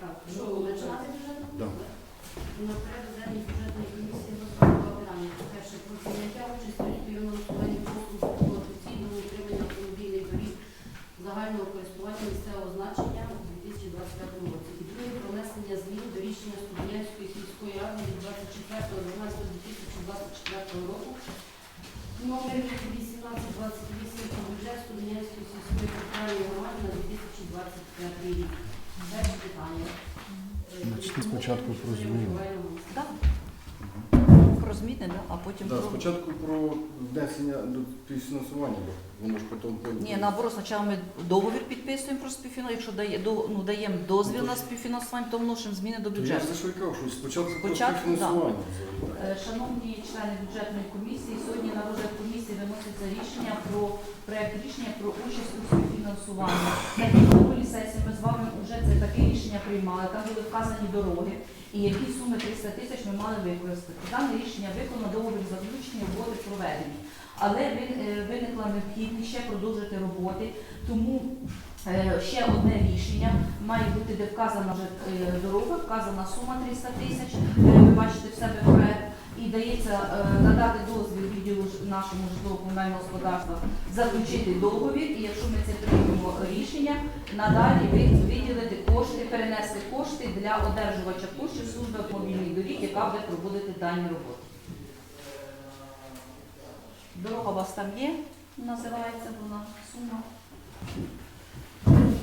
Так, що починати бюджетну? Да. На порядок денний бюджетної комісії розглянула питання. Перше, про прийняття участі у фінансуванні послуг по офіційному утриманню автомобільних доріг загального користування місцевого значення у 2025 році. І друге, про внесення змін до рішення Студентської сільської ради від 24.12.2024 року номер 1828 про бюджет Студентської сільської територіальної громади на 2025 рік. Е, Начни спочатку про зміни. Так. Про зміни, да? а потім Да, про. спочатку про внесення до співфінансування, бо воно ж потім Ні, наоборот, спочатку ми договір підписуємо про співфінансування. Якщо дає, до, ну, даємо дозвіл на співфінансування, то вносимо зміни до То я бюджету. за що й кажу, що спочатку про Спочатку, співфінансування. Е, Шановні члени бюджетної комісії, сьогодні на розгляд комісії виноситься рішення про проект рішення про участь у співфінансуванні. На минулій сесії ми з вами вже це таке рішення приймали. Там були вказані дороги і які суми 300 тисяч ми мали використати. Дане рішення виконано договір заключення угоди проведені. Але е, виникла необхідність ще продовжити роботи, тому е, ще одне рішення має бути, де вказана вже е, дорога, вказана сума 300 тисяч. Ви бачите в себе проект. І дається е, надати дозвіл відділу нашому житлово-комунального господарства заключити договір, і якщо ми це приймемо рішення, надалі виділити кошти, перенести кошти для одержувача коштів служби автомобільних доріг, яка буде проводити дані роботи. Дорога у вас там є, називається вона сума.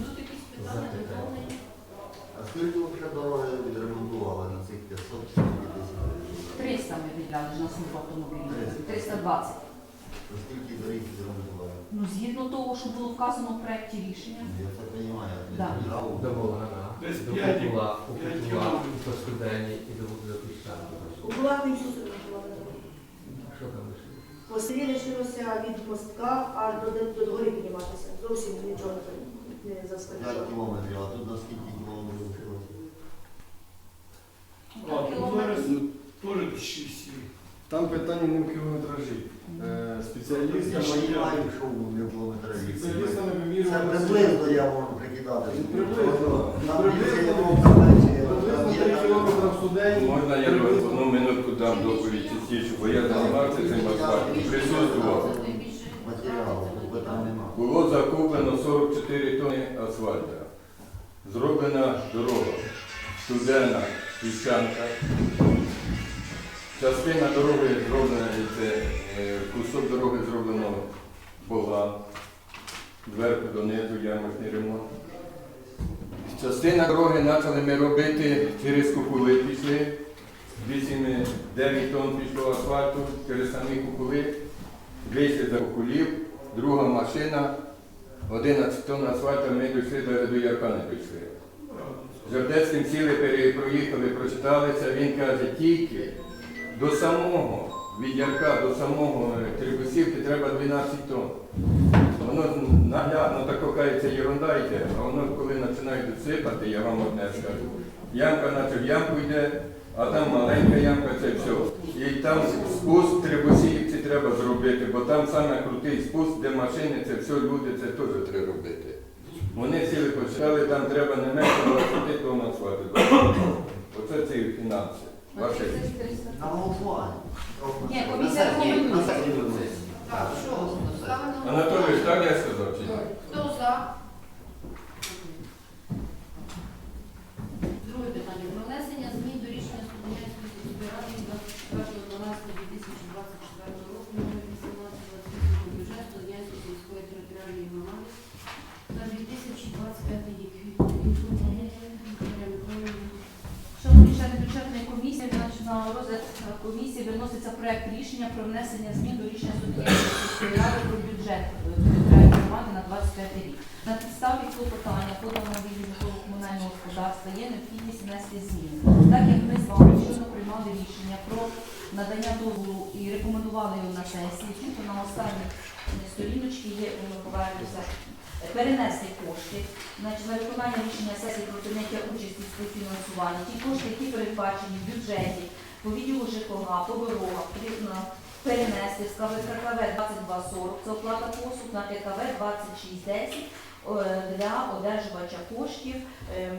Тут якісь питання доповнення? А скільки вже дороги відремонтували на цих 500 тисяч гривень? 300 ми віддали ж на службу автомобільних 320. То скільки доріг відремонтували? Ну, згідно того, що було вказано в проєкті рішення. Я це розумію. Да. До Десь до у кілометрів. по Скудені і до до Піщанки. Що там лишилося? По селі лишилося від мостка аж до, до, до гори підніматися. Зовсім нічого не- не 5 кілометрів, а тут на скільки кілометрів лишилося? А, Кілометр. Десь 6 Там питання не в кілометражі. Е, Я Спеціалістами, розумію, що не кілометрів. спеціалістами Це вимірювали. приблизно я можу прикидати. Ну, приблизно. Там Приблизно. більше є мов, там менше є. Приблизно 3 кілометри в студені. Можна я одну минутку дам доповідь Січу, бо я займався цим асфальтом, присутствував. Матеріалу, бо там нема. Було закуплено 44 тонни асфальту. Зроблена дорога, студена, піщанка. Частина дороги зроблена, це е, кусок дороги зроблено болга, зверху донизу ямочний ремонт. Частина дороги почали ми робити через кукули пішли. 8-9 тонн пішло асфальту через самі кукули. Вийшли за кукулів, друга машина, 11 тонн асфальту ми дійшли, навіть до Ярка не дійшли. Жовтецьким сіли, пере- проїхали, прочиталися, він каже, тільки до самого, від Ярка до самого е, Трибусівки треба 12 тонн. Воно наглядно так кається ерунда йде, а воно коли починають сипати, я вам одне скажу. Ямка наче в ямку йде, а там маленька ямка це все. І там спуск Трибусівці треба зробити, бо там саме крутий спуск, де машини, це все люди, це теж треба робити. Вони сіли почали, там треба не менше 20 тонн асфальту. Оце ці фінанси. Ваші. На голосування. Ні, комісія рекомендує. Так, що, ставимо на Анатолій, так я сказав чи ні? Хто за? Бюджетної комісії, на розгляд е, комісії виноситься проект рішення про внесення змін до рішення сільської ради про бюджет е, територіальної громади на 25 рік. На підставі клопотання поданого від житлово-комунального господарства є необхідність внести зміни. Так як ми з вами щойно приймали рішення про надання дозволу і рекомендували його на сесії, тільки на останній сторіночці є, ми повернемося, перенести кошти на виконання рішення сесії про прийняття участі в співфінансуванні, ті кошти, які передбачені в бюджеті по відділу ЖКГ, по дорогах, потрібно перенести з КВКВ 2240, це оплата послуг на ТКВ 2610 е, для одержувача коштів ем,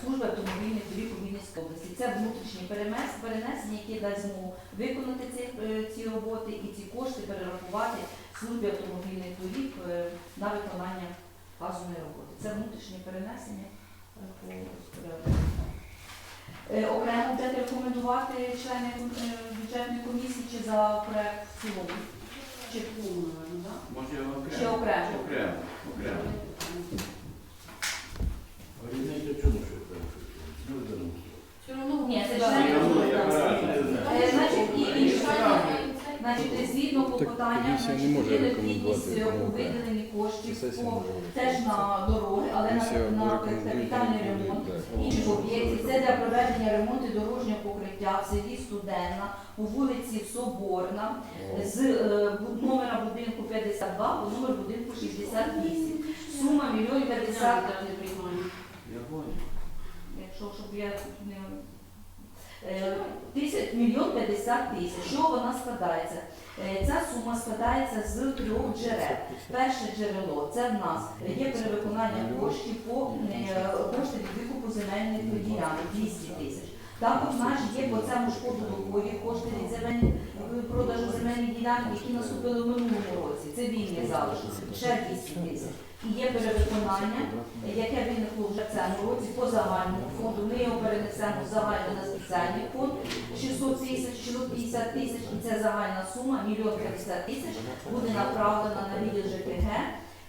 служби автомобільних доріг у Вінницькій області. Це внутрішні перенесення, які дасть змогу виконати ці, е, ці роботи і ці кошти перерахувати службі автомобільних доріг е, на виконання вказаної роботи. Це внутрішні перенесення е, по. Е, Окремо будете рекомендувати члени е, бюджетної комісії чи за проект в цілому? Чи, Ну, наверно, да? Може чи окремо? окремо? Окремо, окремо. Різниця чому, що це? Все одно Ні, це члени Значить, і І члени Рекомендувати необхідність у виділенні коштів по теж на дороги, але на, на капітальний ремонт інших об'єктів. Це для проведення ремонту дорожнього покриття в селі Студенна по вулиці Соборна з е, номера будинку 52 по номер будинку 68. Сума мільйон 50 не приймаємо. Якщо щоб я не мільйон 50 тисяч. Що вона складається? Е, Ця сума складається з трьох джерел. Перше джерело це в нас є перевиконання коштів по е, кошти від викупу земельних ділянок 200 тисяч. Також нас є по цьому шкоду доходів кошти від земельних продажу земельних ділянок, які наступили в минулому році. Це вільні залишки, ще 200 тисяч. Є перевиконання, яке виникло вже в цьому році по загальному фонду. Ми його перенесемо загально на спеціальний фонд 600 тисяч, 650 тисяч, і це загальна сума, мільйон 50 тисяч, буде направлена на відділ ЖКГ,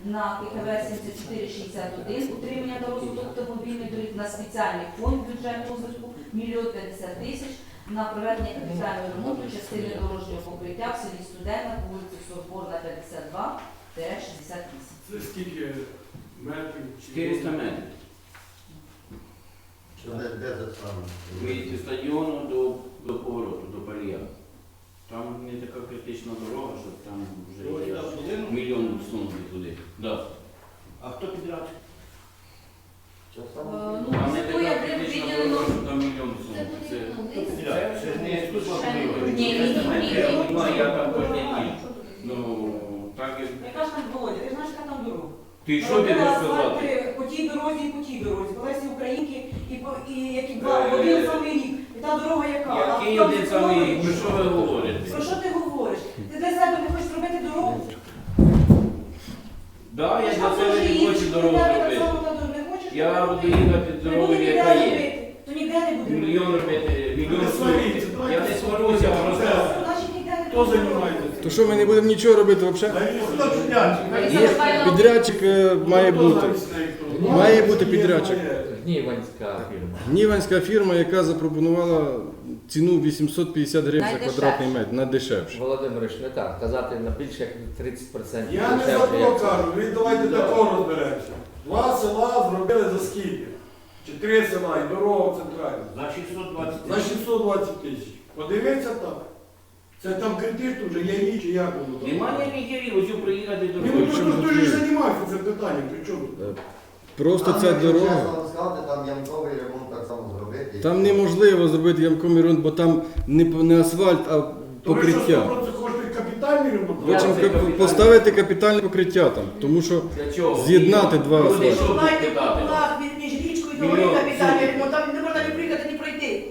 на ККВ 7461, утримання та розвиток автомобільних доріг, на спеціальний фонд бюджет розвитку, мільйон 50 тисяч, на проведення капітального ремонту частини дорожнього покриття в селі Студенна по вулиці Соборна 52 68. Це скільки метрів? чи- 400 метрів. Де, де це саме? Від стадіону до, до повороту, до Палія. Там не така критична дорога, що там вже є мільйон сунути туди. Да. А хто підряд? Е. Ну, Там не така критична виділено. дорога, що там мільйон Це сунути. Це ну, Це вже не тут Ні, ні, ні, ні. Ну, я там кожен день. Ну, так як... Яка ж там Володя, ти знаєш, яка там дорога? Ти що ти Робила не сказати? По тій дорозі і по тій дорозі. Колесі Українки і, по, і які два в Е, один самий рік. І та дорога яка? А Який один самий рік? Про що ви говорите? Про що ти говориш? Ти для себе не хочеш робити дорогу? Да, я для себе не хочу дорогу робити. та не Я буду їхати дорогою, яка є. То ніде не буде Мільйон робити, мільйон Не слухати. Я не сварюся, просто... Значить, ніде не Хто займається? То що ми не будемо нічого робити взагалі? Дай мені сюди підрядчик. Є підрядчик е, має бути. зараз стоїть тут? Має бути підрядчик. є. Гніванська фірма. Ніванська фірма, яка запропонувала ціну 850 гривень за Найдешевше. квадратний метр, на дешевше. Володимирович, не так. Казати на більше як 30% Я не за дешевше, то це. кажу, ви давайте такого розберемося. Два села зробили за скільки? Чи три села і дорога центральна. За 620 За 620 тисяч. Подивіться так. Це там критично вже є річ, як воно там. Немає лікарів, ось приїхати Ні, ну дорогою. просто хто ж тут є? займався цим питанням, при чому? Просто Там, ця дорога. сказати, там ямковий ремонт так само зробити. Там неможливо зробити ямковий ремонт, бо там не, не асфальт, а То ви що, покриття. 100% хочете капітальний ремонт? Я Хочемо це кап- капітальне. поставити капітальне покриття там, тому що Для чого? З'єднати два Люди, асфальти. тут Давайте питати? між річкою і Мільйон. капітальний ремонт, там не можна ні приїхати, ні пройти.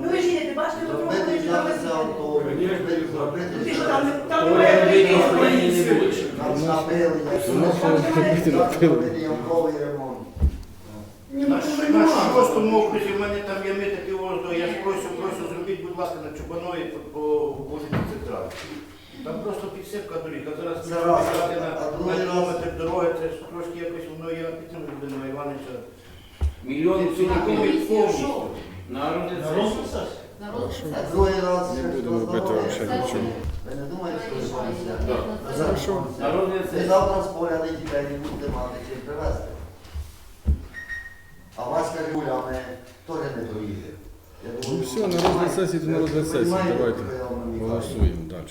Ну ви ж їдете, бачите, ви Зробити трохи для не це авто, зробити Ти що там, не- там То немає я пройти. видів, що мені не буде. Там напили, що робити на пилу? зробити ямковий ремонт. На, то на нема. шостому окрузі в мене там ями такі воздух, я ж прошу, прошу, зробіть, будь ласка, на Чубанові по, по вулиці Там просто підсипка доріг, а зараз підсипати на, на кілометр дороги, це ж трошки якось воно я підтримую Володимира Івановича. Мільйон цілком повністю. На другий раз Не будемо хтось взагалі нічого. Ви не думаєте, що ви маєте? Хорошо. Ви завтра з поля не дітей не будете мати чим привезти. А Васька Гулями теж не доїде. Ну все, на розгляд сесії, то на розгляд сесії. Давайте голосуємо далі.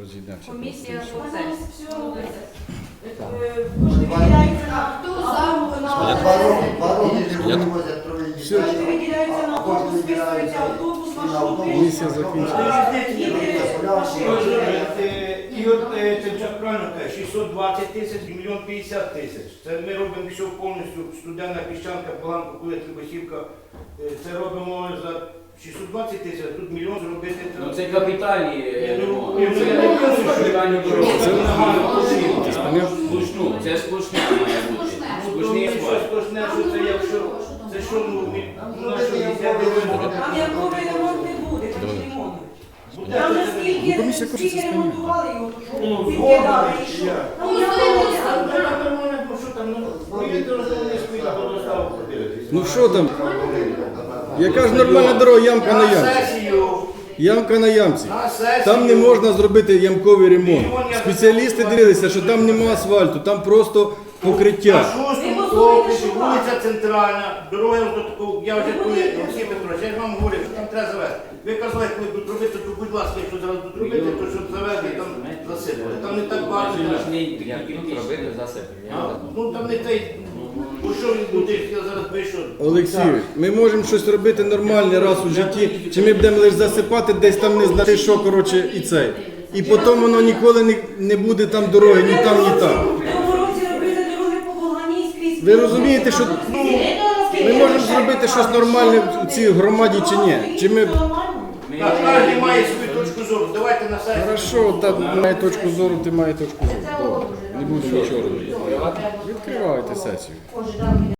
Розійдемося. Комісія по сесії. все, е, на Хто за? на- Два роки, два роки не вивозять троє дітей. Автобус, списується автобус, маршрути. Ігор Тимчак правильно каже, 620 тисяч і мільйон 50 тисяч. Це ми робимо все повністю, студенна піщанка, Паланка, Кулик, Любосівка. Е, Це робимо за 620 тисяч, а тут мільйон зробити. Ну це капітальні е, Ну, ну, Це капітальні дороги. це-? Сплошну, це сплошня має бути. Точне, що це якщо, це що, ну, ну, на. Там ніякого ремонт не буде, там ж ремонт. Там Ну, скільки ремонтували його, то що Ну, і що. я. Ну, Ну, я стоїть Там треба нормально, ну що там, ну, поїдете, розумієте, спільно до доставку. Ну що там? Яка ж нормальна дорога, ямка на На ямці. сесію, Ямка на ямці. на сесію. Там не можна зробити ямковий ремонт. Спеціалісти дивилися, що там нема асфальту, там просто На покриття. шостому Що вулиця Центральна, дорога до такого, я вже коли, Олексій Петрович, я ж вам говорив, що там треба завести. Ви казали, коли будуть робити, то будь ласка, якщо зараз будуть робити, то щоб завезли, там засипали. Там не так багато. Тут Ну там не той, бо що він буде, я зараз вийшов. Олексійович, ми можемо щось робити нормальне раз у житті, чи ми будемо лише засипати десь там не знати, що коротше і цей. І потім воно ніколи не, не буде там дороги, ні там, ні там. Ви розумієте, що ну, ми можемо зробити щось нормальне в цій громаді чи ні? Чи ми кожен має свою точку зору. Давайте на сайті. Хорошо, там має точку зору, ти має точку зору. Добре. Не буду нічого робити. Відкривайте сесію.